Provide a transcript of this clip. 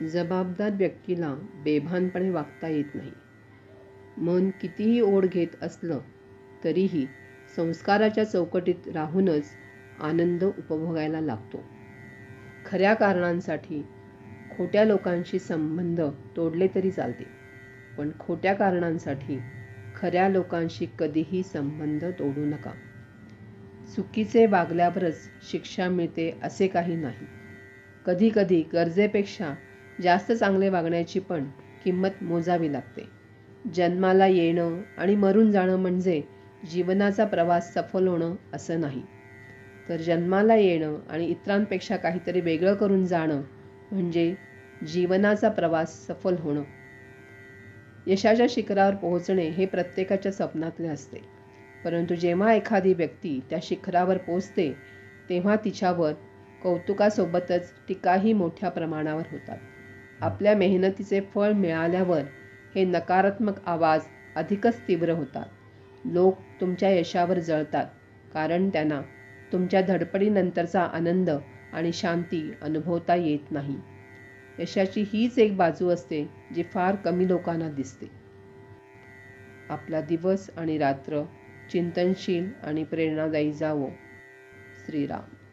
जबाबदार व्यक्तीला बेभानपणे वागता येत नाही. मन कितीही ओढ घेत असलं तरीही संस्काराच्या चौकटीत राहूनच आनंद उपभोगायला लागतो. खऱ्या कारणांसाठी खोट्या लोकांशी संबंध तोडले तरी चालते पण खोट्या कारणांसाठी खऱ्या लोकांशी कधीही संबंध तोडू नका. चुकीचे वागल्यावरच शिक्षा मिळते असे काही नाही. कधीकधी कधी गरजेपेक्षा जास्त चांगले वागण्याची पण किंमत मोजावी लागते. जन्माला येणं आणि मरून जाणं म्हणजे जीवनाचा प्रवास सफल होणं असं नाही, तर जन्माला येणं आणि इतरांपेक्षा काहीतरी वेगळं करून जाणं म्हणजे जीवनाचा प्रवास सफल होणं. यशाच्या शिखरावर पोहोचणे हे प्रत्येकाच्या स्वप्नातले असते, परंतु जेव्हा एखादी व्यक्ती त्या शिखरावर पोचते तेव्हा तिच्यावर कौतुकासोबतच टीकाही मोठ्या प्रमाणावर होतात. आपल्या मेहनतीचे फळ मिळाल्यावर हे नकारात्मक आवाज अधिकच तीव्र होतात. लोक तुमच्या यशावर जळतात कारण त्यांना तुमच्या धडपडीनंतरचा आनंद आणि शांती अनुभवता येत नाही. यशाची हीच एक बाजू असते जी फार कमी लोकांना दिसते. आपला दिवस आणि रात्र चिंतनशील आणि प्रेरणादायी जावो. श्रीराम